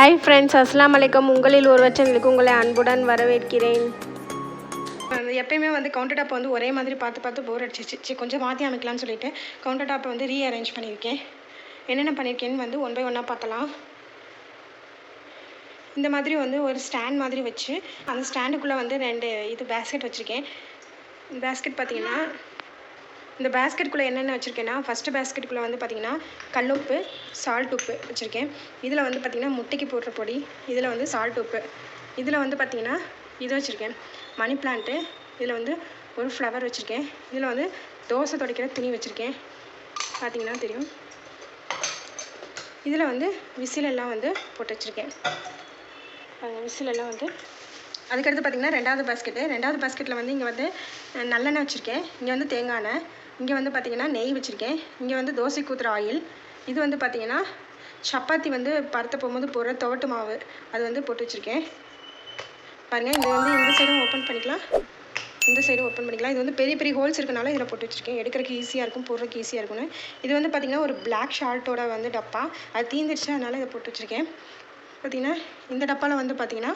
Hi friends அஸ்லாம் வலைக்கம் உங்களில் ஒரு வச்சங்களுக்கு உங்களை அன்புடன் வரவேற்கிறேன். அது எப்பயுமே வந்து கவுண்டர் டாப் வந்து ஒரே மாதிரி பார்த்து பார்த்து போர் அடிச்சிச்சு சரி கொஞ்சம் மாற்றி அமைக்கலாம்னு சொல்லிட்டு கவுண்டர் டாப்பை வந்து ரீ அரேஞ்ச் பண்ணியிருக்கேன். என்னென்ன பண்ணியிருக்கேன்னு வந்து ஒன் பை ஒன்னாக பார்த்தலாம் இந்த மாதிரி வந்து ஒரு ஸ்டாண்ட் மாதிரி வச்சு அந்த ஸ்டாண்டுக்குள்ளே வந்து ரெண்டு இது பேஸ்கெட் வச்சுருக்கேன். பேஸ்கெட் பார்த்திங்கன்னா இந்த பேஸ்கெட்டுக்குள்ளே என்னென்ன வச்சுருக்கேன்னா ஃபஸ்ட்டு பேஸ்கெட்டுக்குள்ளே வந்து பார்த்திங்கன்னா கல்லுப்பு சால்ட் உப்பு வச்சுருக்கேன். இதில் வந்து பார்த்திங்கன்னா முட்டைக்கு போடுற பொடி இதில் வந்து சால்ட் உப்பு. இதில் வந்து பார்த்திங்கன்னா இது வச்சுருக்கேன். மணி பிளான்ட்டு இதில் வந்து ஒரு ஃப்ளவர் வச்சுருக்கேன். இதில் வந்து தோசை துடைக்கிற துணி வச்சுருக்கேன். பார்த்தீங்கன்னா தெரியும். இதில் வந்து விசில் எல்லாம் வந்து போட்டு வச்சுருக்கேன். விசில் எல்லாம் வந்து. அதுக்கடுத்து பார்த்திங்கன்னா ரெண்டாவது பாஸ்கெட்டு ரெண்டாவது பாஸ்கெட்டில் வந்து இங்கே வந்து நல்லெண்ணெய் வச்சுருக்கேன். இங்கே வந்து தேங்காய் எண்ணெய். இங்கே வந்து பார்த்திங்கன்னா நெய் வச்சுருக்கேன். இங்கே வந்து தோசை கூத்துற ஆயில். இது வந்து பார்த்திங்கன்னா சப்பாத்தி வந்து பருத்த போகும்போது போடுற துவட்டு மாவு. அது வந்து போட்டு வச்சுருக்கேன். பாருங்கள் இது வந்து இந்த சைடும் ஓப்பன் பண்ணிக்கலாம். இந்த சைடும் ஓப்பன் பண்ணிக்கலாம். இது வந்து பெரிய பெரிய ஹோல்ஸ் இருக்கனால இதில் போட்டு வச்சுருக்கேன். எடுக்கிறதுக்கு ஈஸியாக இருக்கும் போடுறதுக்கு ஈஸியாக இருக்கும்னு. இது வந்து பார்த்திங்கன்னா ஒரு பிளாக் ஷால்ட்டோட வந்து டப்பா. அது தீந்துருச்சு அதனால் இதை போட்டு வச்சுருக்கேன். பார்த்திங்கன்னா இந்த டப்பாவில் வந்து பார்த்திங்கன்னா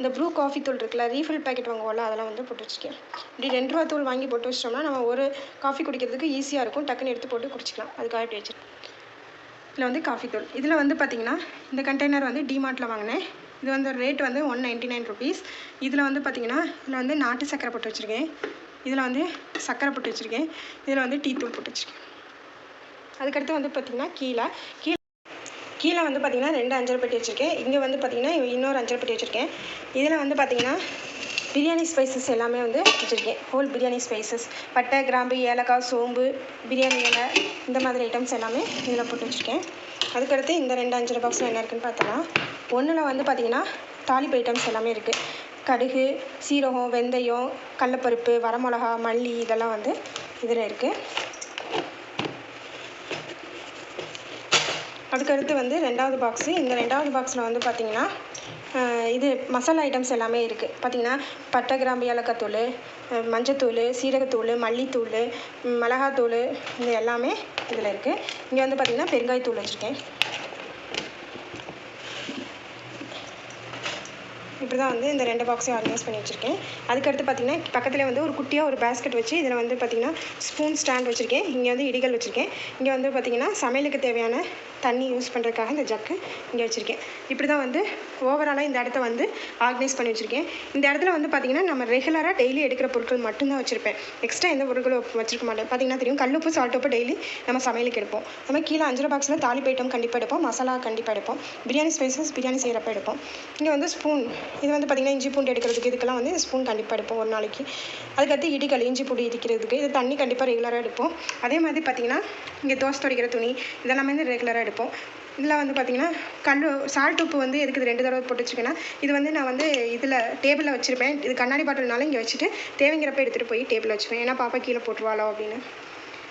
இந்த ப்ரூ காஃபி தூள் இருக்குல்ல ரீஃபில் பேக்கெட் வாங்குவோம்ல அதெல்லாம் வந்து போட்டு வச்சுருக்கேன் இப்படி ரெண்டு ரூபா தூள் வாங்கி போட்டு வச்சிட்டோம்னா நம்ம ஒரு காஃபி குடிக்கிறதுக்கு ஈஸியாக இருக்கும். டக்குன்னு எடுத்து போட்டு குடிச்சிக்கலாம். அதுக்காக இப்படி வச்சுருக்கேன். இதில் வந்து காஃபி தூள். இதில் வந்து பார்த்திங்கன்னா இந்த கண்டெய்னர் வந்து டிமார்ட்டில் வாங்கினேன். இது வந்து ரேட் வந்து ஒன் நைன்ட்டி நைன் ருபீஸ் இதில் வந்து பார்த்திங்கன்னா இதில் வந்து நாட்டு சர்க்கரை போட்டு வச்சுருக்கேன். இதில் வந்து சர்க்கரை போட்டு வச்சுருக்கேன். இதில் வந்து டீ தூள் போட்டு வச்சுருக்கேன். அதுக்கடுத்து வந்து பார்த்திங்கன்னா கீழே கீழே கீழே வந்து பார்த்திங்கன்னா ரெண்டு அஞ்சல் பெட்டி வச்சுருக்கேன். இங்கே வந்து பார்த்திங்கன்னா இன்னொரு அஞ்சல் பெட்டி வச்சுருக்கேன். இதில் வந்து பார்த்திங்கன்னா பிரியாணி ஸ்பைசஸ் எல்லாமே வந்து வச்சுருக்கேன். ஹோல் பிரியாணி ஸ்பைசஸ் பட்டை கிராம்பு ஏலக்காய் சோம்பு பிரியாணி இலை இந்த மாதிரி ஐட்டம்ஸ் எல்லாமே இதில் போட்டு வச்சுருக்கேன். அதுக்கடுத்து இந்த ரெண்டு அஞ்சல் பாக்ஸில் என்ன இருக்குன்னு பார்த்தோம்னா ஒன்றில் வந்து பார்த்திங்கன்னா தாலிப்பு ஐட்டம்ஸ் எல்லாமே இருக்குது கடுகு சீரகம் வெந்தயம் கடலப்பருப்பு வரமிளகா மல்லி இதெல்லாம் வந்து இதில் இருக்குது அதுக்கடுத்து வந்து ரெண்டாவது பாக்ஸு இந்த ரெண்டாவது பாக்ஸில் வந்து பார்த்திங்கன்னா இது மசாலா ஐட்டம்ஸ் எல்லாமே இருக்குது பார்த்திங்கன்னா பட்டை கிராம்பு ஏலக்காய்த்தூள் மஞ்சத்தூள் சீரகத்தூள் மல்லித்தூள் மிளகாத்தூள் இது எல்லாமே இதில் இருக்குது இங்கே வந்து பார்த்திங்கன்னா பெருங்காயத்தூள் வச்சுருக்கேன். இப்படி தான் வந்து இந்த ரெண்டு பாக்ஸையும் ஆர்கனைஸ் பண்ணி வச்சுருக்கேன். அதுக்கடுத்து பார்த்திங்கன்னா பக்கத்தில் வந்து ஒரு குட்டியாக ஒரு பேஸ்கெட் வச்சு இதில் வந்து பார்த்திங்கன்னா ஸ்பூன் ஸ்டாண்ட் வச்சுருக்கேன். இங்கே வந்து இடிகள் வச்சுருக்கேன். இங்கே வந்து பார்த்திங்கன்னா சமையலுக்கு தேவையான தண்ணி யூஸ் பண்ணுறதுக்காக இந்த ஜக்கு இங்கே வச்சுருக்கேன். இப்படி தான் வந்து ஓவராலாக இந்த இடத்த வந்து ஆர்கனைஸ் பண்ணி வச்சுருக்கேன். இந்த இடத்துல வந்து பார்த்திங்கன்னா நம்ம ரெகுலராக டெய்லி எடுக்கிற பொருட்கள் மட்டும்தான் வச்சுருப்பேன். எக்ஸ்ட்ரா எந்த பொருட்களும் வச்சிருக்க மாட்டேன். பார்த்திங்கன்னா தெரியும் கல்லுப்பு சால்ட் உப்பு டெய்லி நம்ம சமையலுக்கு எடுப்போம். நம்ம கீழே அஞ்சரை பாக்ஸில் தாலிப்பு ஐட்டம் கண்டிப்பாக எடுப்போம். மசாலா கண்டிப்பாக எடுப்போம். பிரியாணி ஸ்பைசஸ் பிரியாணி செய்கிறப்ப எடுப்போம். இங்கே வந்து ஸ்பூன் இது வந்து பார்த்திங்கன்னா இஞ்சி பூண்டு எடுக்கிறதுக்கு இதுக்கெல்லாம் வந்து ஸ்பூன் கண்டிப்பாக எடுப்போம் ஒரு நாளைக்கு. அதுக்கடுத்து இடிகள் இஞ்சி பூண்டு இடிக்கிறதுக்கு இது தண்ணி கண்டிப்பாக ரெகுலராக எடுப்போம். அதே மாதிரி பார்த்திங்கன்னா இங்கே தோசை துடைக்கிற துணி இதெல்லாமே வந்து ரெகுலராக எடுப்போம். இதில் வந்து பார்த்திங்கன்னா கல் சால்ட் உப்பு வந்து எதுக்கு இது ரெண்டு தடவை போட்டு வச்சுருக்கேன்னா இது வந்து நான் வந்து இதில் டேபிளில் வச்சுருப்பேன். இது கண்ணாடி பாட்டில்னாலும் இங்கே வச்சுட்டு தேவைங்கிறப்ப எடுத்துகிட்டு போய் டேபிளில் வச்சுப்பேன். ஏன்னா பாப்பா கீழே போட்டுருவாளோ அப்படின்னு.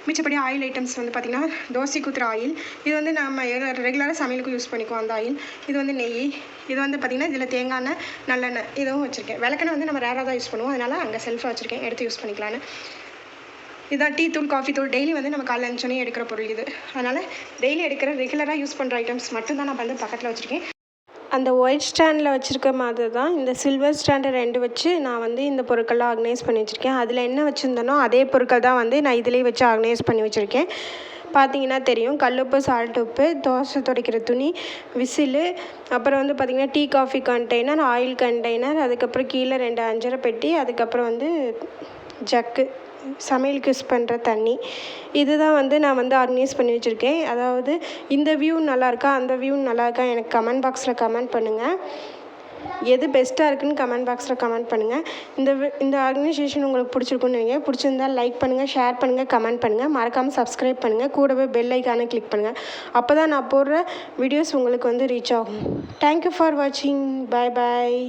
மிச்சப்படி ஆயில் ஐட்டம்ஸ் வந்து பார்த்திங்கன்னா தோசை குத்துற ஆயில் இது வந்து நம்ம ரெகுலராக சமையலுக்கு யூஸ் பண்ணிக்குவோம் அந்த ஆயில் இது வந்து நெய் இது வந்து பார்த்திங்கன்னா இதில் தேங்காய் எண்ணெய் நல்லெண்ணெய் இதுவும் வச்சுருக்கேன். விளக்கெண்ணெய் வந்து நம்ம ரேராக தான் யூஸ் பண்ணுவோம். அதனால் அங்கே செல்ஃபாக வச்சுருக்கேன். எடுத்து யூஸ் பண்ணிக்கலான்னு இதான் டீ தூள் காஃபி தூள். டெய்லி வந்து நம்ம காலைல அஞ்சோனே எடுக்கிற பொருள் இது. அதனால் டெய்லி எடுக்கிற ரெகுலராக யூஸ் பண்ணுற ஐட்டம்ஸ் மட்டும் தான் நான் வந்து பக்கத்தில் வச்சுருக்கேன். அந்த ஒயிட் ஸ்டாண்டில் வச்சுருக்க மாதிரி தான் இந்த சில்வர் ஸ்டாண்டை ரெண்டு வச்சு நான் வந்து இந்த பொருட்கள்லாம் ஆர்கனைஸ் பண்ணி வச்சுருக்கேன். அதில் என்ன வச்சுருந்தேனோ அதே பொருட்கள் தான் வந்து நான் இதிலே வச்சு ஆர்கனைஸ் பண்ணி வச்சுருக்கேன். பார்த்தீங்கன்னா தெரியும். கல்லுப்பு சால்ட் உப்பு தோசை துடைக்கிற துணி விசிலு அப்புறம் வந்து பார்த்திங்கன்னா tea coffee container oil container அதுக்கப்புறம் கீழே ரெண்டு அஞ்சரை பெட்டி அதுக்கப்புறம் வந்து ஜக்கு. சமையலுக்கு யூஸ் பண்ணுற தண்ணி. இதுதான் வந்து நான் வந்து ஆர்கனைஸ் பண்ணி வச்சுருக்கேன். அதாவது இந்த வியூ நல்லாயிருக்கா அந்த வியூ நல்லாயிருக்கா எனக்கு கமெண்ட் பாக்ஸில் கமெண்ட் பண்ணுங்கள் எது பெஸ்ட்டாக இருக்குன்னு கமெண்ட் பாக்ஸில் கமெண்ட் பண்ணுங்கள் இந்த இந்த ஆர்கனைசேஷன் உங்களுக்கு பிடிச்சிருக்குன்னு வைங்க பிடிச்சிருந்தா லைக் பண்ணுங்கள் ஷேர் பண்ணுங்கள் கமெண்ட் பண்ணுங்கள் மறக்காமல் சப்ஸ்கிரைப் பண்ணுங்கள் கூடவே பெல் ஐக்கானை கிளிக் பண்ணுங்கள் அப்போ தான் நான் போடுற வீடியோஸ் உங்களுக்கு வந்து ரீச் ஆகும். தேங்க்யூ ஃபார் வாட்சிங் பாய் பாய்